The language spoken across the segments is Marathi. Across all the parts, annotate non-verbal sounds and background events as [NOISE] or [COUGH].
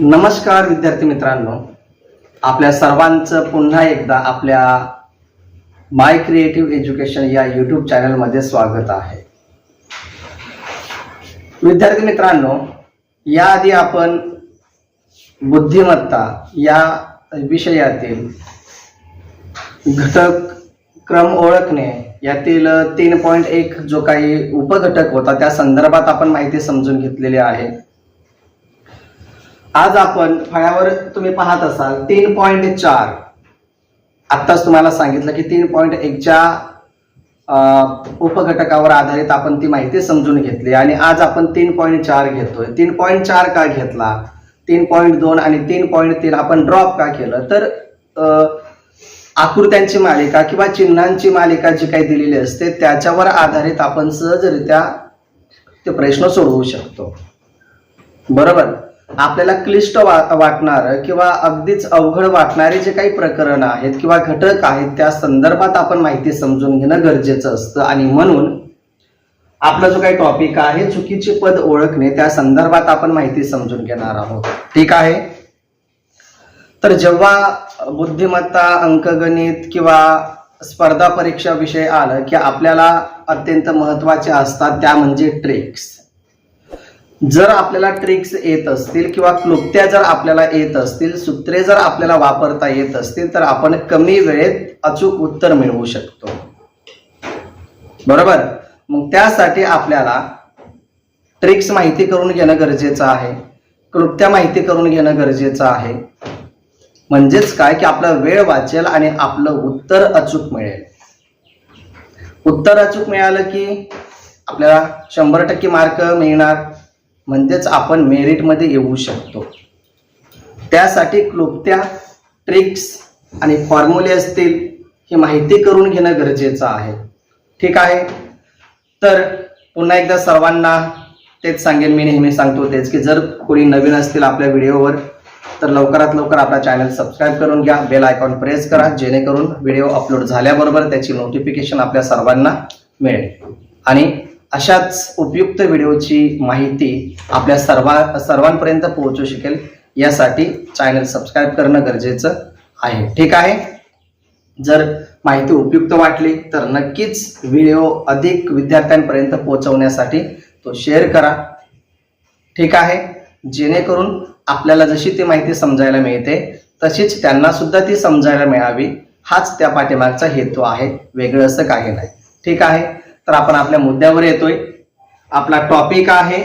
नमस्कार विद्यार्थी मित्रांनो. आपल्या सर्वांचं पुन्हा एकदा आपल्या माय क्रिएटिव्ह एज्युकेशन या यूट्यूब चॅनलमध्ये स्वागत आहे. विद्यार्थी मित्रांनो याआधी आपण बुद्धिमत्ता या विषयातील घटक क्रम ओळखणे यातील तीन पॉईंट एक जो काही उपघटक होता त्या संदर्भात आपण माहिती समजून घेतलेली आहे. आज आपण फळ्यावर तुम्ही पाहत असाल तीन पॉईंट चार. आत्ताच तुम्हाला सांगितलं की तीन पॉईंट एकच्या उपघटकावर आधारित आपण ती माहिती समजून घेतली. आणि आज आपण तीन पॉईंट चार घेतोय. तीन पॉईंट चार का घेतला? तीन पॉईंट दोन आणि तीन पॉईंट तीन आपण ड्रॉप का केलं? तर आकृत्यांची मालिका किंवा चिन्हांची मालिका जी काही दिलेली असते त्याच्यावर आधारित आपण सहजरित्या ते प्रश्न सोडवू शकतो. बरोबर? आपल्याला क्लिष्ट वा वाटणार किंवा अगदीच अवघड वाटणारे जे काही प्रकरण आहेत किंवा घटक आहेत त्या संदर्भात आपण माहिती समजून घेणं गरजेचं असतं. आणि म्हणून आपला जो काही टॉपिक आहे चुकीचे पद ओळखणे त्या संदर्भात आपण माहिती समजून घेणार आहोत. ठीक आहे? तर जेव्हा बुद्धिमत्ता अंकगणित किंवा स्पर्धा परीक्षा विषय आलं की आपल्याला अत्यंत महत्त्वाचे असतात त्या म्हणजे ट्रिक्स जर आपल्याला ट्रिक्स येत असतील किंवा क्लुप्त्या जर आपल्याला येत असतील सूत्रे जर आपल्याला वापरता येत असतील तर आपण कमी वेळेत अचूक उत्तर मिळवू शकतो. बरोबर? मग त्यासाठी आपल्याला ट्रिक्स माहिती करून घेणं गरजेचं आहे. क्लुप्त्या माहिती करून घेणं गरजेचं आहे. म्हणजेच काय? की आपला वेळ वाचेल आणि आपलं उत्तर अचूक मिळेल. उत्तर अचूक मिळालं की आपल्याला शंभर टक्के मार्क मिळणार. म्हणजेच आपण मेरिटमध्ये येऊ शकतो. त्यासाठी क्लुप्त्या ट्रिक्स आणि फॉर्म्युले असतील ही माहिती करून घेणं गरजेचं आहे. ठीक आहे? तर पुन्हा एकदा सर्वांना तेच सांगेन मी नेहमी सांगतो तेच की जर कोणी नवीन असतील आपल्या व्हिडिओवर तर लवकरात लवकर आपला चॅनल सबस्क्राईब करून घ्या. बेल आयकॉन प्रेस करा जेणेकरून व्हिडिओ अपलोड झाल्याबरोबर त्याची नोटिफिकेशन आपल्या सर्वांना मिळेल. आणि अशाच उपयुक्त व्हिडिओची माहिती आपल्या सर्वा सर्वांपर्यंत पोहोचू शकेल यासाठी चॅनल सबस्क्राईब करणं गरजेचं आहे. ठीक आहे? जर माहिती उपयुक्त वाटली तर नक्कीच व्हिडिओ अधिक विद्यार्थ्यांपर्यंत पोहोचवण्यासाठी तो शेअर करा. ठीक आहे? जेणेकरून आपल्याला जशी ती माहिती समजायला मिळते तशीच त्यांना सुद्धा ती समजायला मिळावी हाच त्या पाठीमागचा हेतू आहे. वेगळं असं काही नाही. ठीक आहे? तर आपण आपल्या मुद्द्यावर येतोय. आपला टॉपिक आहे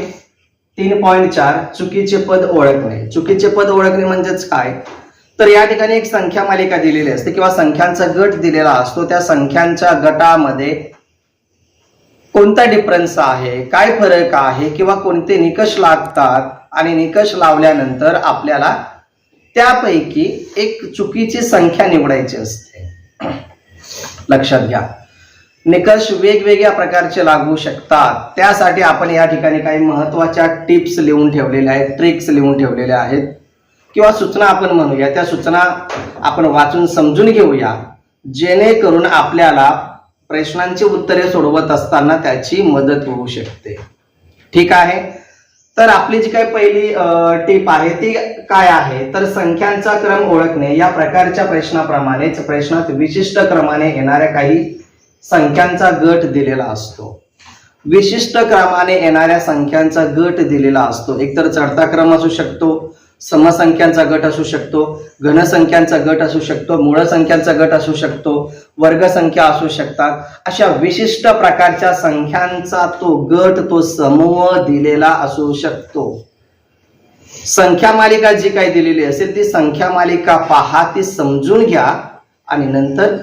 तीन पॉईंट चार चुकीचे पद ओळखणे. चुकीचे पद ओळखणे म्हणजेच काय? तर या ठिकाणी एक संख्या मालिका दिलेली असते किंवा संख्यांचा गट दिलेला असतो. त्या संख्यांच्या गटामध्ये कोणता डिफरन्स आहे? काय फरक आहे? किंवा कोणते निकष लागतात? आणि निकष लावल्यानंतर आपल्याला त्यापैकी एक चुकीची संख्या निवडायची असते. लक्षात घ्या. निकष वेगवेगळ्या प्रकारचे लागू शकतात. त्यासाठी आपण या ठिकाणी काही महत्त्वाच्या टिप्स लिहून ठेवलेल्या आहेत ट्रिक्स लिहून ठेवलेल्या आहेत. किंवा सूचना आपण म्हणूया. त्या सूचना आपण वाचून समजून घेऊया. जेणेकरून आपल्याला प्रश्नांची उत्तरे सोडवत असताना त्याची मदत होऊ शकते. ठीक आहे? तर आपली जी काही पहिली टीप आहे ती काय आहे? तर संख्यांचा क्रम ओळखणे. या प्रकारच्या प्रश्नाप्रमाणेच प्रश्नात विशिष्ट क्रमाने येणाऱ्या काही संख्यांचा गट दिलेला असतो. विशिष्ट क्रमाने येणाऱ्या संख्यांचा गट दिलेला असतो. एकतर चढता क्रम असू शकतो समसंख्यांचा गट असू शकतो घनसंख्यांचा गट असू शकतो मूळ संख्यांचा गट असू शकतो वर्गसंख्या असू शकतात. अशा विशिष्ट प्रकारच्या संख्यांचा तो गट तो समूह दिलेला असू शकतो. संख्या मालिका जी काही दिलेली असेल ती संख्या मालिका पहा ती समजून घ्या आणि नंतर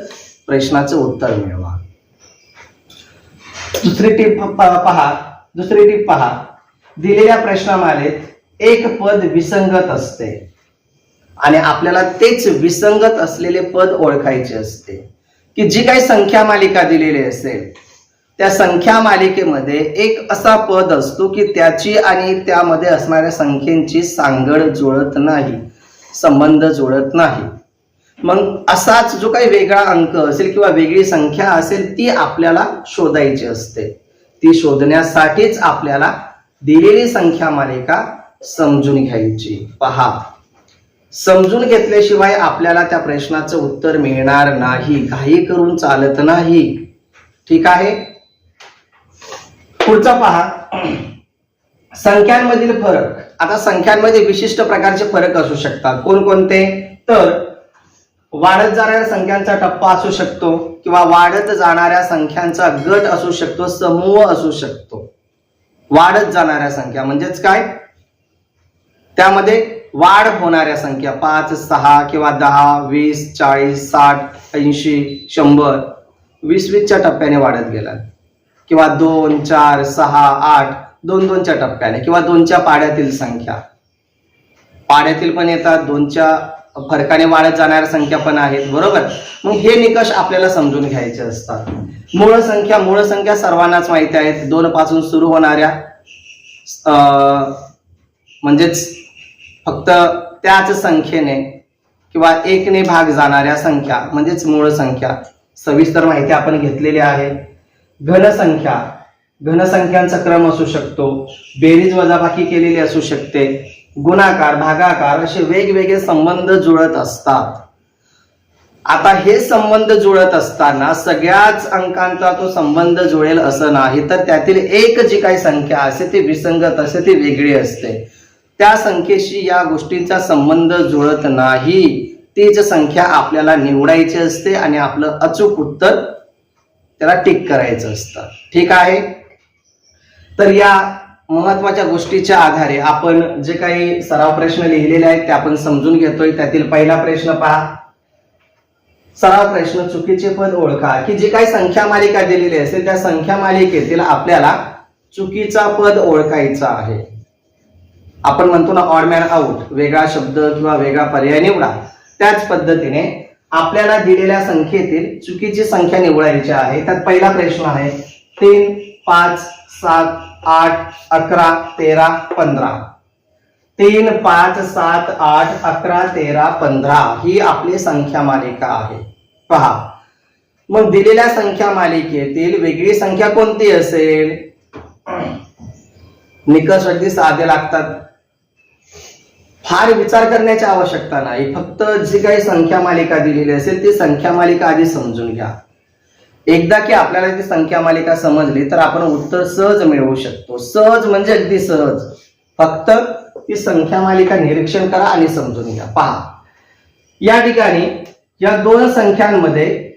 प्रश्नाचं उत्तर मिळवा. दुसरी टीप पहा. दुसरी टीप पहा. दिलेल्या प्रश्नामालेत एक पद विसंगत असते. आणि आपल्याला तेच विसंगत असलेले पद ओळखायचे असते. की जी काही संख्या मालिका दिलेली असेल त्या संख्या मालिकेमध्ये एक असा पद असतो की त्याची आणि त्यामध्ये असणाऱ्या संख्येची सांगड जुळत नाही संबंध जुळत नाही. मग असाच जो काही वेगळा अंक असेल किंवा वेगळी संख्या असेल ती आपल्याला शोधायची असते. ती शोधण्यासाठीच आपल्याला दिलेली संख्या मालिका समजून घ्यायची. पहा. समजून घेतल्याशिवाय आपल्याला त्या प्रश्नाचं उत्तर मिळणार नाही. काही करून चालत नाही. ठीक आहे? पुढचा पहा. संख्यांमधील फरक. आता संख्यांमध्ये विशिष्ट प्रकारचे फरक असू शकतात. कोणकोणते? तर वाढत जाणाऱ्या संख्यांचा टप्पा असू शकतो किंवा वाढत जाणाऱ्या संख्यांचा गट असू शकतो समूह असू शकतो. वाढत जाणाऱ्या संख्या म्हणजेच काय? त्यामध्ये वाढ होणाऱ्या संख्या पाच सहा किंवा दहा वीस चाळीस साठ ऐंशी शंभर वीस वीसच्या टप्प्याने वाढत गेला. किंवा दोन चार सहा आठ दोन दोनच्या टप्प्याने किंवा दोनच्या पाड्यातील संख्या. पाड्यातील पण येतात दोनच्या फरकाने वाढत जाणाऱ्या संख्या पण आहेत बरोबर? मग हे निकष आपल्याला समजून घ्यायचे असतात. मूळ संख्या मूळ संख्या सर्वांनाच माहिती आहेत. दोन पासून सुरू होणाऱ्या अं, म्हणजेच फक्त त्याच संख्येने किंवा एकने भाग जाणाऱ्या संख्या म्हणजेच मूळ संख्या. सविस्तर माहिती आपण घेतलेली आहे. घनसंख्या घनसंख्यांचा क्रम असू शकतो. बेरीज वजाबाकी केलेली असू शकते. गुणाकार भागाकार असे वेगवेगळे संबंध जुळत असतात. आता हे संबंध जुळत असताना सगळ्याच अंकांचा तो संबंध जुळेल असं नाही तर त्यातील एक जी काही संख्या असते ती विसंगत असते ती वेगळी असते. त्या संख्येशी या गोष्टींचा संबंध जुळत नाही. तीच संख्या आपल्याला निवडायची असते आणि आपलं अचूक उत्तर त्याला टिक करायचं असतं. ठीक आहे? तर या महत्त्वाच्या गोष्टीच्या आधारे आपण जे काही सराव प्रश्न लिहिलेले आहेत ते आपण समजून घेतोय. त्यातील पहिला प्रश्न पहा. सराव प्रश्न चुकीचे पद ओळखा. की जी काही संख्या मालिका दिलेली असेल त्या संख्या मालिकेतील आपल्याला चुकीचा पद ओळखायचा आहे. आपण म्हणतो ना ऑड मॅन आउट वेगळा शब्द किंवा वेगळा पर्याय निवडा. त्याच पद्धतीने आपल्याला दिलेल्या संख्येतील चुकीची संख्या निवडायची आहे. त्यात पहिला प्रश्न आहे तीन पाच सात आठ अकरा तेरा पंधरा. तीन पाच सात आठ अकरा तेरा पंधरा ही आपली संख्या मालिका आहे. पहा. मग दिलेल्या संख्या मालिकेतील वेगळी संख्या कोणती असेल? निकष अगदी साधे लागतात. फार विचार करण्याची आवश्यकता नाही. फक्त जी काही संख्या मालिका दिलेली असेल ती संख्या मालिका आधी समजून घ्या. एकदा की आपल्याला ती संख्या मालिका समजली तर आपण उत्तर सहज मिळवू शकतो. सहज म्हणजे अगदी सहज. फक्त ती संख्या मालिका निरीक्षण करा आणि समजून घ्या. पहा. या ठिकाणी या दोन संख्यांमध्ये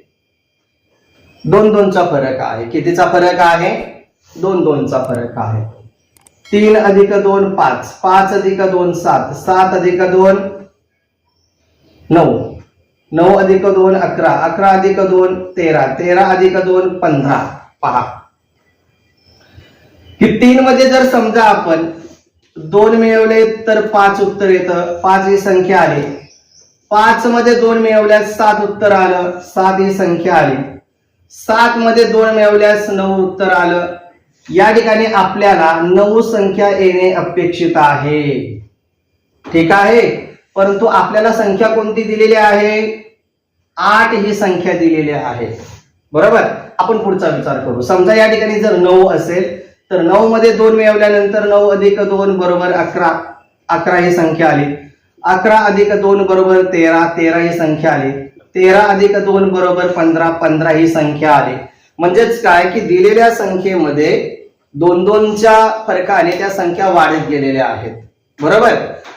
दोन दोनचा फरक आहे. कितीचा फरक आहे? दोन दोनचा फरक आहे. तीन अधिक दोन पाच. पाच अधिक दोन सात. सात अधिक दोन नऊ. नऊ अधिक दोन अकरा अकरा अधिक दोन तेरा तेरा अधिक दोन पंधरा. पहा. की तीन मध्ये जर समजा आपण दोन मिळवले तर पाच उत्तर येतं. पाच ही संख्या आली. पाच मध्ये दोन मिळवल्यास सात उत्तर आलं. सात ही संख्या आली. सात मध्ये दोन मिळवल्यास नऊ उत्तर आलं. या ठिकाणी आपल्याला नऊ संख्या येणे अपेक्षित आहे. ठीक आहे? परंतु आपल्याला संख्या कोणती दिलेली आहे? आठ ही संख्या दिलेली आहे. बरोबर? आपण पुढचा विचार करू. समजा या ठिकाणी जर नऊ असेल तर नऊ मध्ये दोन मिळवल्यानंतर नऊ अधिक दोन बरोबर अकरा अकरा ही संख्या आली. अकरा अधिक दोन बरोबर तेरा तेरा ही संख्या आली. तेरा अधिक दोन बरोबर पंधरा पंधरा ही संख्या आली. म्हणजेच काय? की दिलेल्या संख्येमध्ये दोन दोनच्या फरकाने त्या संख्या वाढत गेलेल्या आहेत. बरोबर?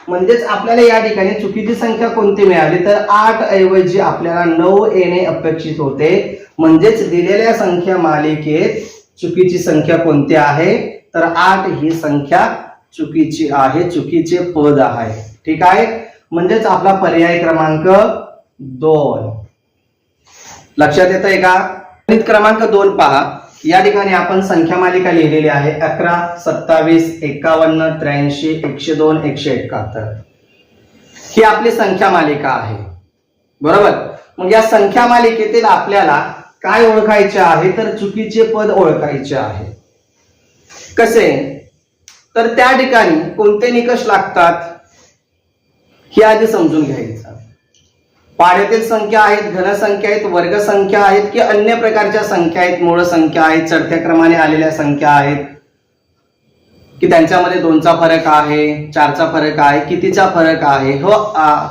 म्हणजेच आपल्याला या ठिकाणी चुकीची संख्या कोणती मिळाली? तर आठ ऐवजी आपल्याला नऊ येणे अपेक्षित होते. म्हणजेच दिलेल्या संख्या मालिकेत चुकीची संख्या कोणती आहे? तर आठ ही संख्या चुकीची आहे चुकीचे पद आहे. ठीक आहे? म्हणजेच आपला पर्याय क्रमांक दोन. लक्षात येत आहे का क्रमांक दोन पहा. या ठिकाणी आपण संख्या मालिका लिहिलेली आहे अकरा सत्तावीस एकावन्न त्र्याऐंशी एकशे दोन एकशे एकाहत्तर. ही आपली संख्या मालिका आहे. बरोबर? मग या संख्या मालिकेतील आपल्याला काय ओळखायचे आहे तर चुकीचे पद ओळखायचे आहे. कसे? तर त्या ठिकाणी कोणते निकष लागतात? हे आधी समजून घ्यायचं. पाड्यातील संख्या आहेत घनसंख्या आहेत वर्ग संख्या आहेत की अन्य प्रकारच्या संख्या आहेत मूळ संख्या आहेत चढत्या क्रमाने आलेल्या संख्या आहेत? की त्यांच्यामध्ये दोनचा फरक आहे चारचा फरक आहे कितीचा फरक आहे? हो आ,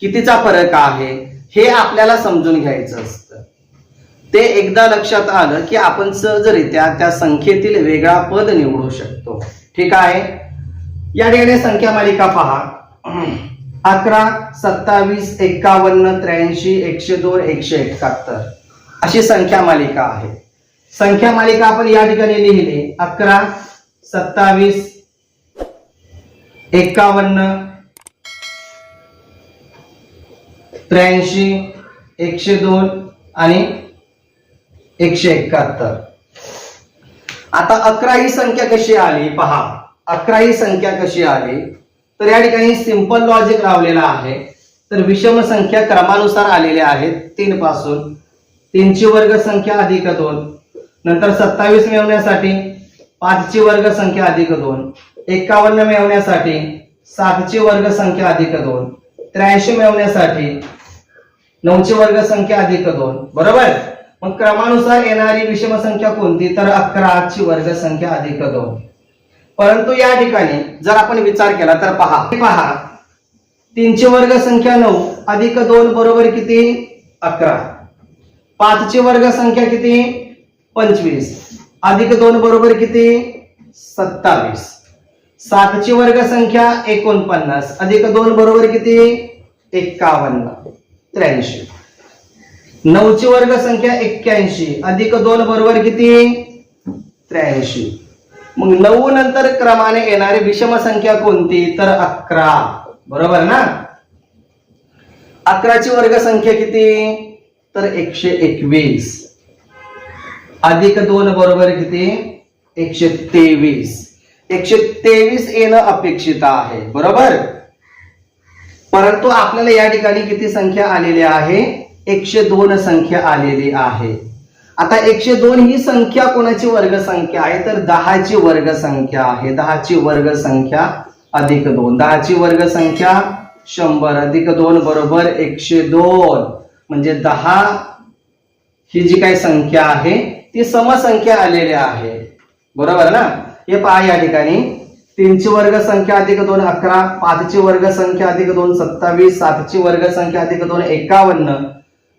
कितीचा फरक आहे? हे आपल्याला समजून घ्यायचं असतं. ते एकदा लक्षात आलं की आपण सहजरित्या त्या संख्येतील वेगळा पद निवडू शकतो. ठीक आहे? या ठिकाणी संख्या मालिका पहा. अकरा सत्तावीस एक्कावन्न त्र्याऐंशी एकशे दोन एकशे एकाहत्तर. अशी संख्या मालिका आहे. संख्या मालिका आपण या ठिकाणी लिहिली. अकरा सत्तावीस एक्कावन्न त्र्याऐंशी एकशे दोन आणि एकशे एकाहत्तर. आता अकरा ही संख्या कशी आली? पहा. अकरा ही संख्या कशी आली? तर या ठिकाणी सिंपल लॉजिक लावलेला आहे. तर विषम संख्या क्रमानुसार आलेल्या आहेत. तीन पासून तीनची वर्ग संख्या अधिक दोन. नंतर सत्तावीस मिळवण्यासाठी पाचची वर्ग संख्या अधिक दोन. एकावन्न मिळवण्यासाठी सातची वर्ग संख्या अधिक दोन. त्र्याऐंशी मिळवण्यासाठी नऊची वर्ग संख्या अधिक दोन. बरोबर? मग क्रमानुसार येणारी विषम संख्या कोणती? तर अकराची वर्ग संख्या अधिक दोन. परंतु या ठिकाणी जर आपण विचार केला तर पहा पहा. तीनची वर्ग संख्या नऊ अधिक दोन बरोबर किती? अकरा. पाचची वर्ग संख्या किती? पंचवीस. अधिक दोन बरोबर किती? सत्तावीस. सातची वर्ग संख्या एकोणपन्नास. अधिक दोन बरोबर किती? एक्कावन्न त्र्याऐंशी. नऊची वर्ग संख्या एक्क्याऐंशी. अधिक दोन बरोबर किती? त्र्याऐंशी. मग नऊ नंतर क्रमाने येणारी विषम संख्या कोणती? तर अकरा. बरोबर ना? अकराची वर्ग संख्या किती? तर एकशे एकवीस. अधिक दोन बरोबर किती? एकशे तेवीस. एकशे तेवीस येणं अपेक्षित आहे. बरोबर? परंतु आपल्याला या ठिकाणी किती संख्या आलेली आहे? एकशे दोन संख्या आलेली आहे. आता एकशे दोन ही संख्या कोणाची वर्गसंख्या आहे? तर दहाची वर्गसंख्या आहे. दहाची वर्गसंख्या अधिक दोन. दहाची वर्गसंख्या शंभर. अधिक दोन बरोबर एकशे दोन. म्हणजे दहा ही जी काही संख्या आहे ती समसंख्या आलेली आहे. बरोबर ना? हे पहा या ठिकाणी. तीनची वर्गसंख्या अधिक दोन अकरा. पाचची वर्गसंख्या अधिक दोन सत्तावीस. सातची वर्गसंख्या अधिक दोन एकावन्न.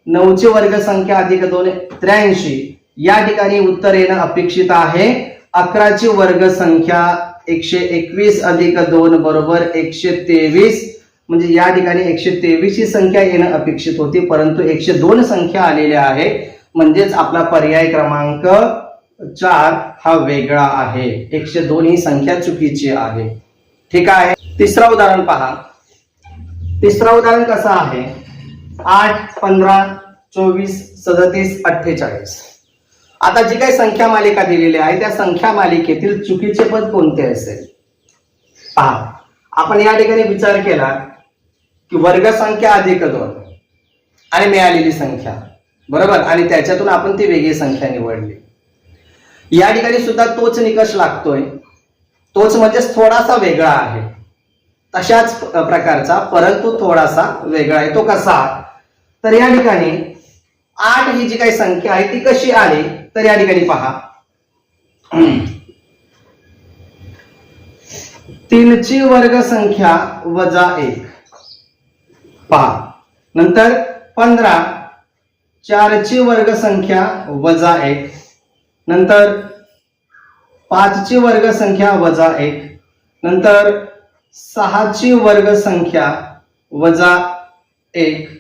नऊची वर्ग संख्या अधिक दोन त्र्याऐंशी. या ठिकाणी उत्तर येणं अपेक्षित आहे. अकराची वर्ग संख्या एकशे एकवीस अधिक दोन बरोबर एकशे तेवीस. म्हणजे या ठिकाणी एकशे तेवीस ही संख्या येणं अपेक्षित होती परंतु एकशे दोन संख्या आलेल्या आहे म्हणजेच आपला पर्याय क्रमांक चार हा वेगळा आहे. एकशे दोन ही संख्या चुकीची आहे. ठीक आहे? तिसरा उदाहरण पहा. तिसरा उदाहरण कसं आहे? आठ पंधरा चोवीस सदतीस अठ्ठेचाळीस. आता जी काही संख्या मालिका दिलेली आहे त्या संख्या मालिकेतील चुकीचे पद कोणते असेल? पहा आपण या ठिकाणी विचार केला की वर्ग संख्या अधिक दोन आणि मिळालेली संख्या बरोबर? आणि त्याच्यातून आपण ती वेगळी संख्या निवडली. या ठिकाणी सुद्धा तोच निकष लागतोय. तोच म्हणजेच थोडासा वेगळा आहे. तशाच प्रकारचा परंतु थोडासा वेगळा आहे. तो कसा? तर या ठिकाणी आठ ही जी काही संख्या आहे ती कशी आली? तर या ठिकाणी पहा. तीनची वर्ग संख्या वजा एक. पहा. नंतर पंधरा. चारची वर्ग संख्या वजा एक. नंतर पाचची वर्ग संख्या वजा एक. नंतर सहाची वर्ग संख्या वजा एक.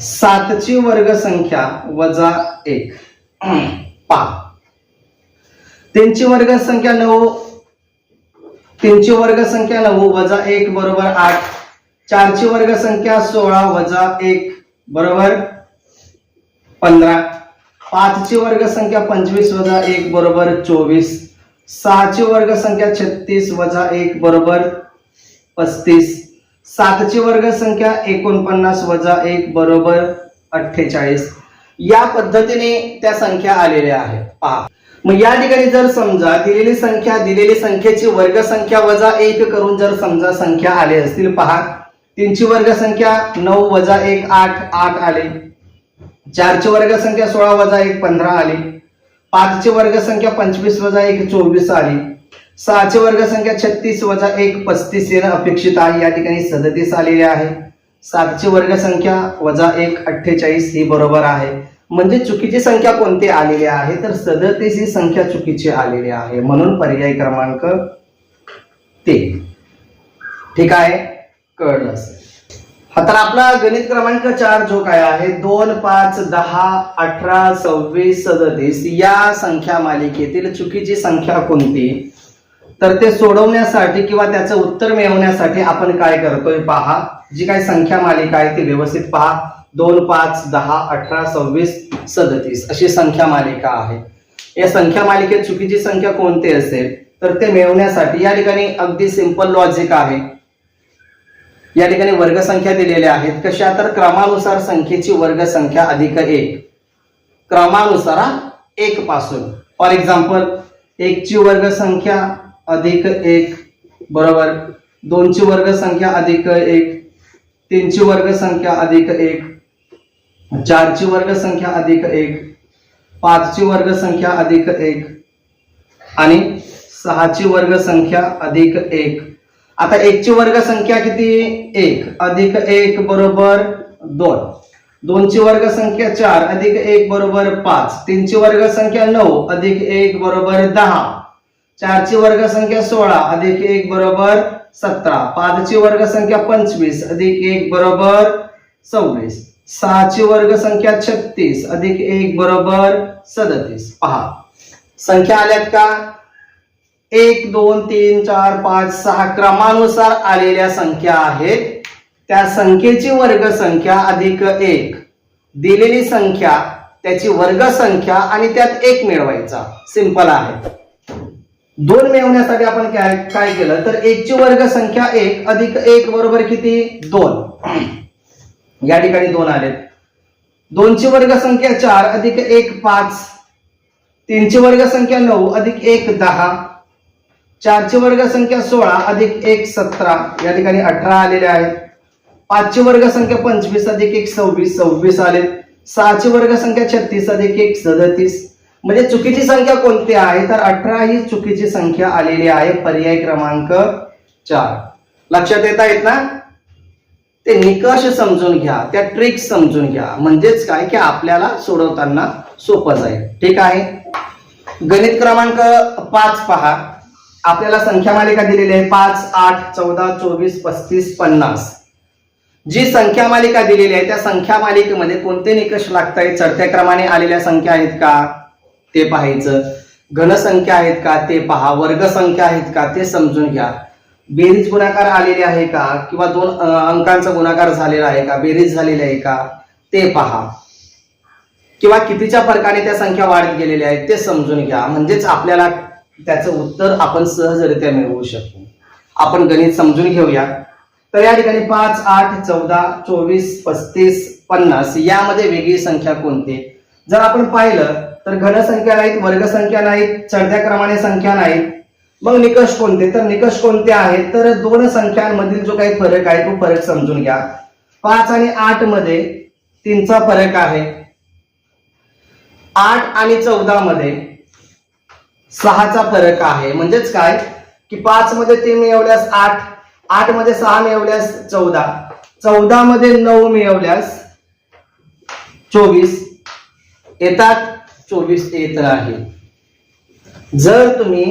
सातची वर्ग संख्या वजा एक. [CLEARS THROAT] पा तीनची वर्ग संख्या नऊ. तीनची वर्ग संख्या नऊ वजा एक बरोबर आठ. चारची वर्ग संख्या सोळा वजा एक बरोबर पंधरा. पाचची वर्ग संख्या पंचवीस वजा एक बरोबर चोवीस. सहाची वर्ग संख्या छत्तीस वजा एक बरोबर पस्तीस. सातची वर्ग संख्या एकोणपन्नास वजा एक बरोबर अठ्ठेचाळीस. या पद्धतीने त्या संख्या आलेल्या आहेत. पहा. मग या ठिकाणी जर समजा दिलेली संख्या दिलेली संख्येची वर्ग संख्या वजा एक करून जर समजा संख्या आले असतील पहा. तीनची वर्ग संख्या नऊ वजा एक आठ आठ आले. चारची वर्ग संख्या सोळा वजा एक पंधरा आली. पाचची वर्ग संख्या पंचवीस वजा एक चोवीस आली. सहाची वर्ग संख्या छत्तीस वजा एक पस्तीस येणं अपेक्षित आहे. या ठिकाणी सदतीस आलेली आहे. सातची वर्ग संख्या वजा एक अठ्ठेचाळीस ही बरोबर आहे. म्हणजे चुकीची संख्या कोणती आलेली आहे? तर सदतीस ही संख्या चुकीची आलेली आहे. म्हणून पर्याय क्रमांक तीन. ठीक आहे? कळलं आता आपला गणित क्रमांक चार जो काय आहे दोन पाच दहा अठरा सव्वीस सदतीस या संख्या मालिकेतील चुकीची संख्या कोणती? तर ते सोडवण्यासाठी किंवा त्याचं उत्तर मिळवण्यासाठी आपण काय करतोय पहा. जी काही संख्या मालिका आहे ती व्यवस्थित पहा. दोन पाच दहा अठरा सव्वीस सदतीस अशी संख्या मालिका आहे. या संख्या मालिकेत चुकीची संख्या कोणती असेल तर ते मिळवण्यासाठी या ठिकाणी अगदी सिंपल लॉजिक आहे. या ठिकाणी वर्गसंख्या दिलेल्या आहेत. कशा? तर क्रमानुसार संख्येची वर्गसंख्या अधिक एक. क्रमानुसार एक पासून. फॉर एक्झाम्पल एकची वर्गसंख्या अधिक एक बरोबर. दोनची वर्गसंख्या अधिक एक तीनची वर्गसंख्या अधिक एक चारची वर्गसंख्या अधिक एक पाचची वर्गसंख्या अधिक एक आणि सहाची वर्गसंख्या अधिक एक. आता एकची वर्गसंख्या किती? एक. अधिक एक बरोबर दोन. दोनची वर्गसंख्या चार अधिक एक बरोबर पाच. तीनची वर्गसंख्या नऊ अधिक एक बरोबर दहा. चारची वर्गसंख्या सोळा अधिक एक बरोबर सतरा. पाचची वर्गसंख्या पंचवीस अधिक एक बरोबर सव्वीस. सहाची वर्गसंख्या छत्तीस अधिक एक बरोबर सदतीस. पहा. संख्या आल्यात का? एक दोन तीन चार पाच सहा क्रमानुसार आलेल्या संख्या आहेत. त्या संख्येची वर्गसंख्या अधिक एक. दिलेली संख्या त्याची वर्गसंख्या आणि त्यात एक मिळवायचा. सिंपल आहे. दोन मिळवण्यासाठी आपण काय काय केलं? तर एकची वर्गसंख्या एक अधिक एक बरोबर किती? दोन. [CLEARS THROAT] या ठिकाणी दोन आलेत. दोनची वर्गसंख्या चार अधिक एक पाच. तीनची वर्ग संख्या नऊ अधिक एक दहा. चारची वर्गसंख्या सोळा अधिक एक सतरा. या ठिकाणी अठरा आलेले आहेत. पाचची वर्ग संख्या पंचवीस अधिक एक सव्वीस सव्वीस आले सहाची वर्गसंख्या छत्तीस अधिक एक सदतीस. म्हणजे चुकीची संख्या कोणती आहे? तर अठरा ही चुकीची संख्या आलेली आहे. पर्याय क्रमांक चार. लक्षात येत आहेत ना? ते निकष समजून घ्या. त्या ट्रिक्स समजून घ्या. म्हणजेच काय? की आपल्याला सोडवताना सोपं जाईल. ठीक आहे? गणित क्रमांक पाच पहा. आपल्याला संख्या मालिका दिलेली आहे. पाच आठ चौदा चोवीस पस्तीस पन्नास. जी संख्या मालिका दिलेली आहे त्या संख्या मालिकेमध्ये कोणते निकष लागत आहेत चढत्या क्रमाने आलेल्या संख्या आहेत का? ते पाहायचं. घनसंख्या आहेत का? ते पहा. वर्गसंख्या आहेत का? ते समजून घ्या. बेरीज गुणाकार आलेले आहे का? किंवा दोन अंकांचा गुणाकार झालेला आहे का? बेरीज झालेली आहे का? ते पहा. किंवा कितीच्या फरकाने त्या संख्या वाढत गेलेल्या आहेत ते समजून घ्या. म्हणजेच आपल्याला त्याचं उत्तर आपण सहजरित्या मिळवू शकतो आपण गणित समजून घेऊया. तर या ठिकाणी पाच आठ चौदा चोवीस पस्तीस पन्नास यामध्ये वेगळी संख्या कोणती? जर आपण पाहिलं तर घनसंख्या नाहीत वर्गसंख्या नाहीत चढत्या क्रमाने संख्या नाहीत. मग निकष कोणते? तर निकष कोणते आहेत? तर दोन संख्यांमधील जो काही फरक आहे तो फरक समजून घ्या. पाच आणि आठमध्ये तीनचा फरक आहे. आठ आणि चौदा मध्ये सहाचा फरक आहे. म्हणजेच काय? की पाच मध्ये तीन मिळवल्यास आठ आठमध्ये सहा मिळवल्यास चौदा चौदा मध्ये नऊ मिळवल्यास चोवीस. येतात? चोवीस येत आहे. जर तुम्ही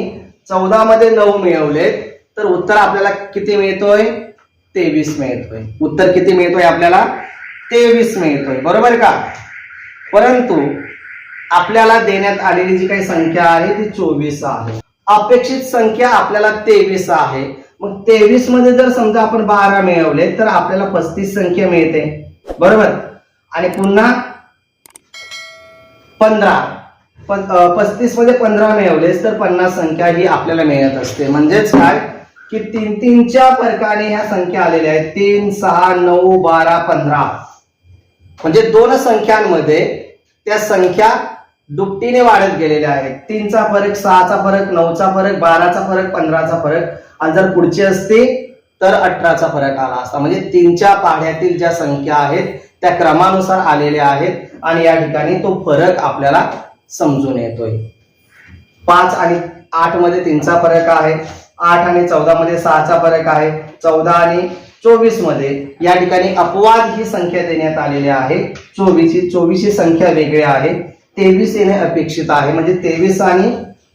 चौदा मध्ये नऊ मिळवलेत तर उत्तर आपल्याला किती मिळतोय? तेवीस मिळतोय. उत्तर किती मिळतोय आपल्याला? तेवीस मिळतोय. बरोबर का? परंतु आपल्याला देण्यात आलेली जी काही संख्या आहे ती चोवीस आहे. अपेक्षित संख्या आपल्याला तेवीस आहे. मग तेवीसमध्ये जर समजा आपण बारा मिळवले तर आपल्याला पस्तीस संख्या मिळते. बरोबर? आणि पुन्हा पंधरा. पस्तीसमध्ये पंधरा मिळवलेस तर पन्नास संख्या ही आपल्याला मिळत असते. म्हणजेच काय? की तीन तीनच्या फरकाने ह्या संख्या आलेल्या आहेत. तीन सहा नऊ बारा पंधरा. म्हणजे दोन संख्यांमध्ये त्या संख्या दुपटीने वाढत गेलेल्या आहेत. तीनचा फरक सहाचा फरक नऊचा फरक बाराचा फरक पंधराचा फरक. आणि जर पुढची असते तर अठराचा फरक आला असता. म्हणजे तीनच्या पाढ्यातील ज्या संख्या आहेत त्या क्रमानुसार आलेल्या आहेत आणि या ठिकाणी तो फरक आपल्याला समजून येतोय. पाच आणि आठमध्ये तीनचा फरक आहे आठ आणि चौदा मध्ये सहाचा फरक आहे चौदा आणि चोवीसमध्ये या ठिकाणी अपवाद ही संख्या देण्यात आलेली आहे. चोवीस ही चोवीस ही संख्या वेगळी आहे. तेवीस येणे अपेक्षित आहे म्हणजे तेवीस आणि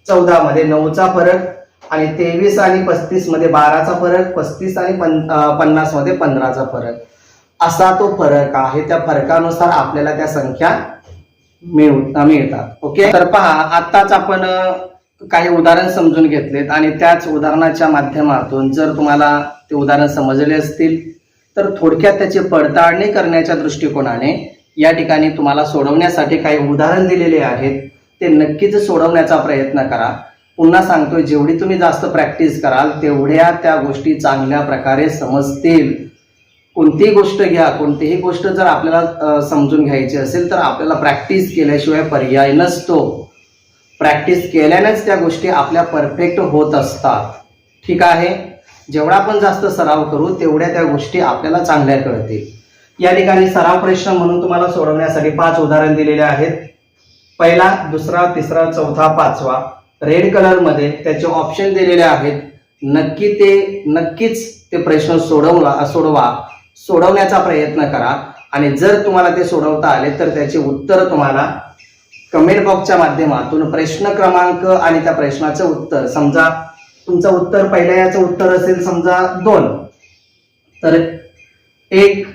चौदा मध्ये नऊचा फरक आणि तेवीस आणि पस्तीसमध्ये बाराचा फरक पस्तीस आणि पन्नासमध्ये पंधराचा फरक. असा तो फरक आहे. त्या फरकानुसार आपल्याला त्या संख्या मिळू मिळतात. ओके तर पहा आत्ताच आपण काही उदाहरण समजून घेतलेत आणि त्याच उदाहरणाच्या माध्यमातून जर तुम्हाला ते उदाहरण समजले असतील तर थोडक्यात त्याची पडताळणी करण्याच्या दृष्टिकोनाने या ठिकाणी तुम्हाला सोडवण्यासाठी काही उदाहरण दिलेले आहेत. ते नक्कीच सोडवण्याचा प्रयत्न करा. पुन्हा सांगतोय जेवढी तुम्ही जास्त प्रॅक्टिस कराल तेवढ्या त्या गोष्टी चांगल्या प्रकारे समजतील. कोणतीही गोष्ट घ्या कोणतीही गोष्ट जर आपल्याला समजून घ्यायची असेल तर आपल्याला प्रॅक्टिस केल्याशिवाय पर्याय नसतो. प्रॅक्टिस केल्यानेच त्या गोष्टी आपल्या परफेक्ट होत असतात. ठीक आहे? जेवढा आपण जास्त सराव करू तेवढ्या त्या गोष्टी आपल्याला चांगल्या कळतील. या ठिकाणी सराव प्रश्न म्हणून तुम्हाला सोडवण्यासाठी पाच उदाहरण दिलेले आहेत. पहिला दुसरा तिसरा चौथा पाचवा. रेड कलरमध्ये त्याचे ऑप्शन दिलेले आहेत. नक्की ते नक्कीच ते प्रश्न सोडवला सोडवा. सोडवण्याचा प्रयत्न करा. आणि जर तुम्हाला ते सोडवता आले तर त्याचे उत्तर तुम्हाला कमेंट बॉक्सच्या माध्यमातून प्रश्न क्रमांक आणि त्या प्रश्नाचं उत्तर. समजा तुमचं उत्तर पहिल्या याचं उत्तर असेल समजा दोन. तर एक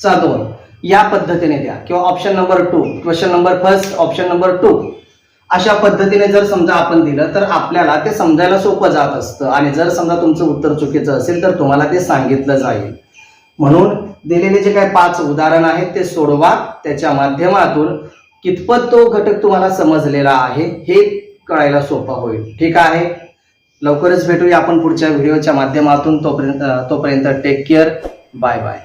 चा दोन. या पद्धतीने द्या. किंवा option number two question number first option number two अशा पद्धतीने जर समजा आपण दिलं तर आपल्याला ते समजायला सोपं जात असतं. आणि जर समजा तुमचं उत्तर चुकीचं असेल तर तुम्हाला ते सांगितलं जाईल. म्हणून दिलेले जे काही पाच उदाहरण आहेत ते सोडवा. त्याच्या माध्यमातून कितपत तो घटक तुम्हाला समजलेला आहे हे कळायला सोपं होईल. ठीक आहे? लवकरच भेटूया आपण पुढच्या व्हिडिओच्या माध्यमातून. तोपर्यंत तोपर्यंत टेक केअर बाय बाय